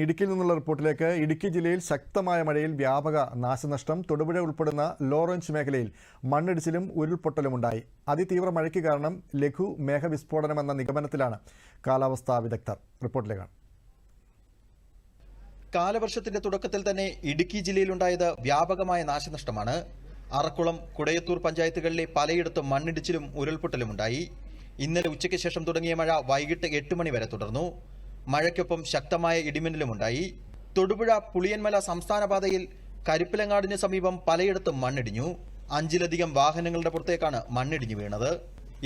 ഇടുക്കിയിൽ നിന്നുള്ള റിപ്പോർട്ടിലേക്ക് ഇടുക്കി ജില്ലയിൽ ശക്തമായ മഴയിൽ വ്യാപക നാശനഷ്ടം. തൊടുപുഴ ഉൾപ്പെടുന്ന ലോറഞ്ച് മേഖലയിൽ മണ്ണിടിച്ചിലും ഉരുൾപൊട്ടലും ഉണ്ടായി. അതിതീവ്ര മഴയ്ക്ക് കാരണം ലഘു മേഘവിസ്ഫോടനമെന്ന നിഗമനത്തിലാണ് കാലാവസ്ഥാ വിദഗ്ധർ റിപ്പോർട്ടിലേക്കാണ് കാലവർഷത്തിന്റെ തുടക്കത്തിൽ തന്നെ ഇടുക്കി ജില്ലയിലുണ്ടായത് വ്യാപകമായ നാശനഷ്ടമാണ്. അറക്കുളം കുടയത്തൂർ പഞ്ചായത്തുകളിലെ പലയിടത്തും മണ്ണിടിച്ചിലും ഉരുൾപൊട്ടലുമുണ്ടായി ഇന്നലെ ഉച്ചയ്ക്ക് ശേഷം തുടങ്ങിയ മഴ വൈകിട്ട് എട്ട് മണി വരെ തുടർന്നു. മഴയ്ക്കൊപ്പം ശക്തമായ ഇടിമിന്നലുമുണ്ടായി. തൊടുപുഴ പുളിയന്മല സംസ്ഥാന പാതയിൽ കരിപ്പിലങ്ങാടിന് സമീപം പലയിടത്തും മണ്ണിടിഞ്ഞു. അഞ്ചിലധികം വാഹനങ്ങളുടെ പുറത്തേക്കാണ് മണ്ണിടിഞ്ഞു വീണത്.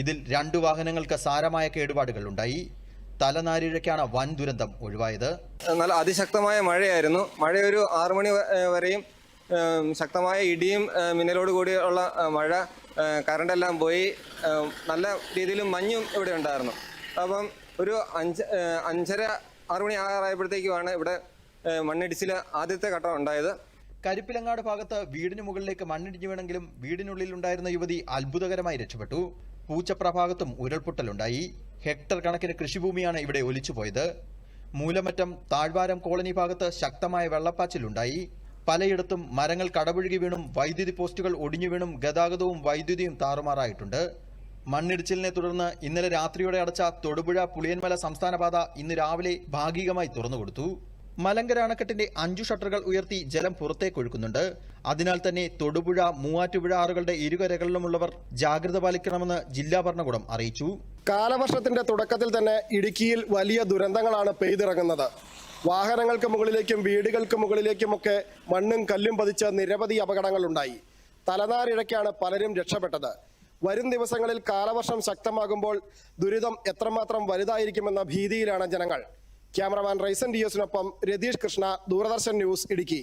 ഇതിൽ രണ്ടു വാഹനങ്ങൾക്ക് സാരമായ കേടുപാടുകൾ ഉണ്ടായി. തലനാരിഴയ്ക്കാണ് വൻ ദുരന്തം ഒഴിവായത്. നല്ല അതിശക്തമായ മഴയായിരുന്നു. മഴ ഒരു ആറു മണി വരെയും ശക്തമായ ഇടിയും മിന്നലോട് കൂടിയുള്ള മഴ കറണ്ടെല്ലാം പോയി. നല്ല രീതിയിൽ മഞ്ഞും ഇവിടെ ഉണ്ടായിരുന്നു. അപ്പം ഒരു അഞ്ച് അഞ്ചര ആറു മണി ആറായപ്പോഴത്തേക്കുമാണ് ഇവിടെ മണ്ണിടിച്ചിൽ ആദ്യത്തെ ഘട്ടം ഉണ്ടായത്. കരിപ്പിലങ്ങാട് ഭാഗത്ത് വീടിന് മുകളിലേക്ക് മണ്ണിടിഞ്ഞു വീണെങ്കിലും വീടിനുള്ളിൽ ഉണ്ടായിരുന്ന യുവതി അത്ഭുതകരമായി രക്ഷപ്പെട്ടു. പൂച്ചപ്രഭാഗത്തും ഉരുൾപൊട്ടലുണ്ടായി. ഹെക്ടർ കണക്കിന് കൃഷിഭൂമിയാണ് ഇവിടെ ഒലിച്ചുപോയത്. മൂലമറ്റം താഴ്വാരം കോളനി ഭാഗത്ത് ശക്തമായ വെള്ളപ്പാച്ചിലുണ്ടായി. പലയിടത്തും മരങ്ങൾ കടപുഴുകി വീണും വൈദ്യുതി പോസ്റ്റുകൾ ഒടിഞ്ഞു വീണും ഗതാഗതവും വൈദ്യുതിയും താറുമാറായിട്ടുണ്ട്. മണ്ണിടിച്ചിലിനെ തുടർന്ന് ഇന്നലെ രാത്രിയോടെ അടച്ച തൊടുപുഴ പുളിയൻമല സംസ്ഥാനപാത ഇന്ന് രാവിലെ ഭാഗികമായി തുറന്നുകൊടുത്തു മലങ്കര അണക്കെട്ടിന്റെ അഞ്ചു ഷട്ടറുകൾ ഉയർത്തി ജലം പുറത്തേക്ക് ഒഴുക്കുന്നുണ്ട്. അതിനാൽ തന്നെ തൊടുപുഴ മൂവാറ്റുപുഴ ആറുകളുടെ ഇരുകരകളിലുമുള്ളവർ ജാഗ്രത പാലിക്കണമെന്ന് ജില്ലാ ഭരണകൂടം അറിയിച്ചു. കാലവർഷത്തിന്റെ തുടക്കത്തിൽ തന്നെ ഇടുക്കിയിൽ വലിയ ദുരന്തങ്ങളാണ് പെയ്തിറങ്ങുന്നത്. വാഹനങ്ങൾക്ക് മുകളിലേക്കും വീടുകൾക്ക് മുകളിലേക്കുമൊക്കെ മണ്ണും കല്ലും പതിച്ച നിരവധി അപകടങ്ങളുണ്ടായി. തലനാരിഴയ്ക്കാണ് പലരും രക്ഷപ്പെട്ടത്. വരും ദിവസങ്ങളിൽ കാലവർഷം ശക്തമാകുമ്പോൾ ദുരിതം എത്രമാത്രം വലുതായിരിക്കുമെന്ന ഭീതിയിലാണ് ജനങ്ങൾ. ക്യാമറമാൻ റൈസൻ ഡിയോസിനൊപ്പം രതീഷ് കൃഷ്ണ ദൂരദർശൻ ന്യൂസ് ഇടുക്കി.